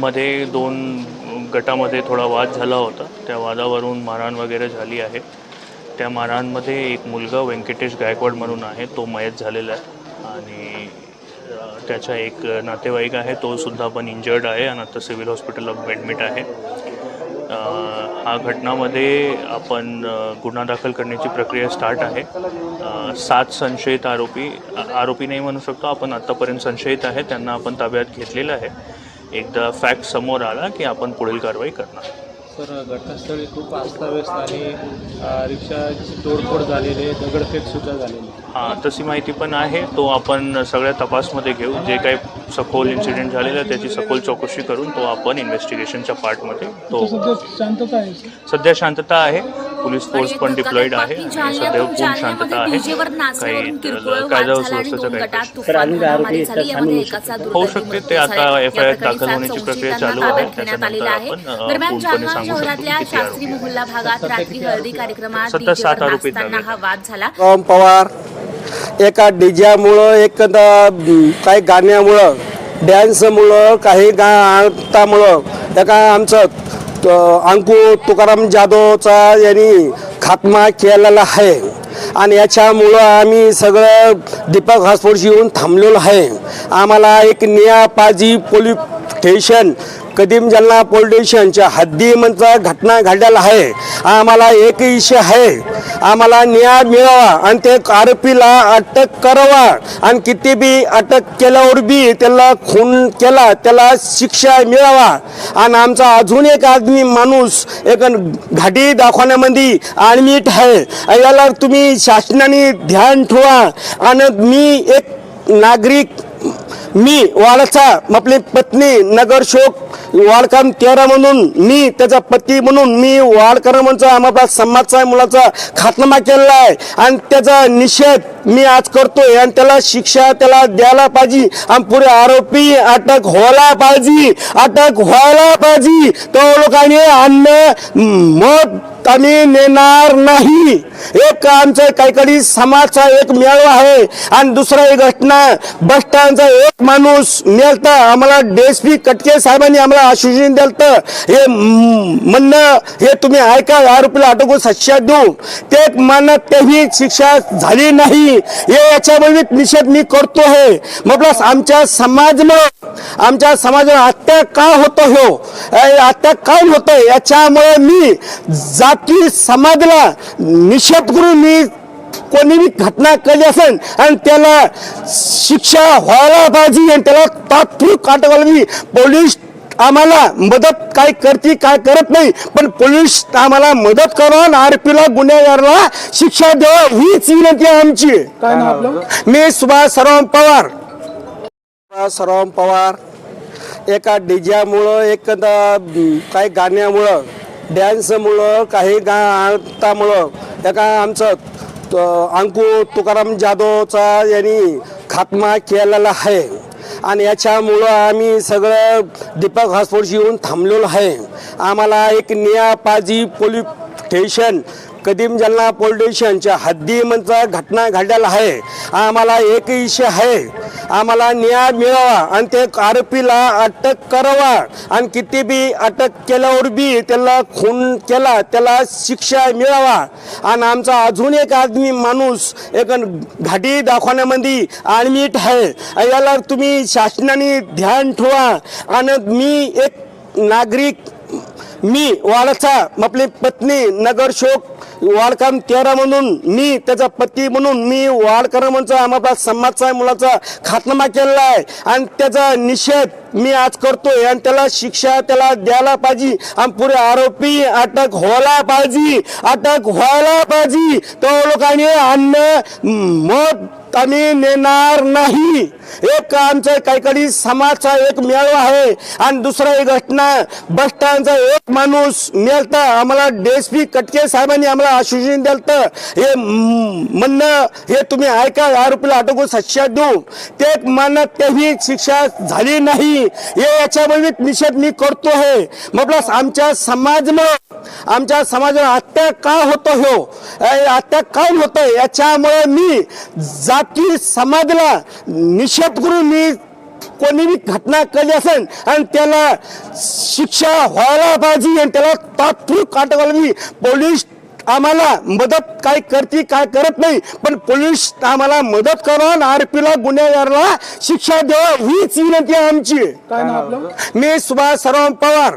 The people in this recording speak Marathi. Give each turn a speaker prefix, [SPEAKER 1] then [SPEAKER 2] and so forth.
[SPEAKER 1] मध्ये दोन गटामध्ये थोडा वाद झाला होता. त्या वादावरून मारहाण वगैरे झाली आहे. त्या मारहाणमध्ये एक मुलगा व्यंकटेश गायकवाड म्हणून आहे. तो मयत झालेला आहे. आणि त्याचा एक नातेवाईक आहे. तो सुद्धा पण इंजर्ड आहे आणि आता सिव्हिल हॉस्पिटलला ॲडमिट आहे. हा घटनामध्ये आपण गुन्हा दाखल करण्याची प्रक्रिया स्टार्ट आहे. सात संशयित आरोपी आरोपी नाही म्हणू शकतो आपण. आत्तापर्यंत संशयित आहे. त्यांना आपण ताब्यात घेतलेलं आहे. एकदा फॅक्ट समोर आला की आपण पुढील कारवाई करणार.
[SPEAKER 2] सर घटनास्थळी खूप अस्ताव्यस्त आणि रिक्षाची तोडफोड झालेली आहे दगडफेक सुद्धा झालेली.
[SPEAKER 1] हां तशी माहिती पण आहे. तो आपण सगळ्या तपासमध्ये घेऊ. जे काही सखोल इन्सिडेंट झालेलं आहे त्याची सखोल चौकशी करून तो आपण इन्व्हेस्टिगेशनच्या पार्टमध्ये तो
[SPEAKER 3] शांतता आहे
[SPEAKER 1] सध्या शांतता आहे. पोलीस फोर्स पण डिप्लॉईड आहे. सध्या पूर्ण शांतता आहे. काही
[SPEAKER 3] वाद
[SPEAKER 1] कायदा सुव्यवस्थेचं काही होऊ शकते ते आता. एफ आय आर दाखल होण्याची प्रक्रिया चालू आहे. त्याच्यानंतर आपण पूर्णपणे सांगू शकतो. सध्या सात आरोपी.
[SPEAKER 3] हा
[SPEAKER 4] पवार. एका डीजेमुळं एक काही गाण्यामुळं डॅन्समुळं काही एका आमचं अंकु तुकाराम जाधवचा यांनी खात्मा केलेला आहे. आणि याच्यामुळं आम्ही सगळं दीपक हॉस्पिटलशी येऊन थांबलेलो आहे. आम्हाला एक निया पाजी पोलीस स्टेशन कदीम जालना पोलीस स्टेशनच्या हद्दीमधचा घटना घडलेला आहे. आम्हाला एक इशय आहे. आम्हाला न्याय मिळावा आणि ते आरोपीला अटक करावा. आणि किती बी अटक केल्यावर बी त्याला खून केला त्याला शिक्षा मिळावा. आणि आमचा अजून एक आदमी माणूस एक घाटी दाखवण्यामध्ये ॲडमिट आहे. याला तुम्ही शासनाने ध्यान ठेवा. आणि मी एक नागरिक मी वाडचा आपली पत्नी नगरशोक वाडकाम तेरा म्हणून मी त्याचा पती म्हणून मी वाडकरांचा आम्हाला समाजचा मुलाचा खात्मा केलेला आहे. आणि त्याचा निषेध मी आज करतोय आणि त्याला शिक्षा त्याला द्यायला पाहिजे आणि पुढे आरोपी अटक व्हायला पाहिजे अटक व्हायला पाहिजे. तो लोकांनी अन्न मत आम्ही नेणार नाही. एक आमचा काहीकडे समाजचा एक मेळावा आहे आणि दुसरा एक घटना बस स्टँडचा एक माणूस मिळता आम्हाला डीएसपी कटके साहेबांनी आम्हाला आश्वासन दिलं हे म्हणणं हे तुम्ही ऐका आरोपीला अटकून सक्षा देऊ. ते मानत म्हणत तेही शिक्षा झाली नाही. हे याच्यामध्ये निषेध मी करतो आहे. मग आमच्या समाजमुळं आमच्या समाजावर हत्या का होतो हो? हत्या काय होतं याच्यामुळे मी जाती समाजला निषेध करून मी कोणी घटना केली असेल आणि त्याला शिक्षा व्हायला पाहिजे आणि त्याला तात्पुरत अटक मी पोलीस आम्हाला मदत काय करते काय करत नाही पण पोलीस आम्हाला मदत करून आरोपीला गुन्हेगाराला शिक्षा द्यावा हीच विनंती आहे आमची.
[SPEAKER 3] काय नाव आपलं?
[SPEAKER 4] मी सुभाष सर्वम पवार. सर्वम पवार. एका डीजेमुळं एक काही गाण्यामुळं डॅन्समुळं काही गातामुळं एका आमचं त- अंकु तुकाराम जाधवचा यांनी खात्मा केलेला आहे. आणि याच्यामुळं आम्ही सगळं दीपक हॉस्पिटलशी येऊन थांबलेलो आहे. आम्हाला एक नियापाजी पोलीस स्टेशन कदीम जालना पोलीस स्टेशनच्या हद्दीमधचा घटना घडलेला आहे. आम्हाला एक इशय आहे. आम्हाला न्याय मिळावा आणि ते आरोपीला अटक करावा. आणि किती बी अटक केल्यावर बी त्याला खून केला त्याला शिक्षा मिळावा. आणि आमचा अजून एक आदमी माणूस एक घाटी दाखवण्यामध्ये ॲडमिट आहे. याला तुम्ही शासनाने ध्यान ठेवा. आणि मी एक नागरिक मी वाडचा आपली पत्नी नगरशोक वाडकाम तेरा म्हणून मी त्याचा पती म्हणून मी वाडकरांचा आम्हाला समाजचा मुलाचा खात्मा केलेला आहे. आणि त्याचा निषेध मी आज करतोय. आणि त्याला शिक्षा त्याला द्यायला पाहिजे. आणि पुढे आरोपी अटक व्हायला पाहिजे. अटक व्हायला पाहिजे. तो लोकांनी अन्न मत आम्ही नेणार नाही. एक आमच्या काहीकडे समाजचा एक मेळावा आहे आणि दुसरा एक घटना बस स्टँडचा एक माणूस नेलता आम्हाला डीएसपी कटके साहेबांनी आम्हाला आश्वासन दिलं हे म्हणणं हे तुम्ही ऐका आरोपीला अटकून शिक्षा देऊ. ते मानत म्हणत तेही शिक्षा झाली नाही. हे याच्यामध्ये निषेध मी करतो आहे मग प्लस आमच्या समाजमुळं आमच्या समाजाला हत्या का होतो हो? हत्या काय होतं याच्यामुळे मी जाती समाजाला निषेध करून मी कोणी बी घटना केली असेल आणि त्याला शिक्षा व्हायला पाहिजे आणि त्याला तात्पुरत पाहिजे. पोलीस आम्हाला मदत काय करते काय करत नाही पण पोलीस आम्हाला मदत करून आरोपीला गुन्हेगाराला शिक्षा द्यावा हीच विनंती आहे आमची. मी सुभाष सरवण पवार.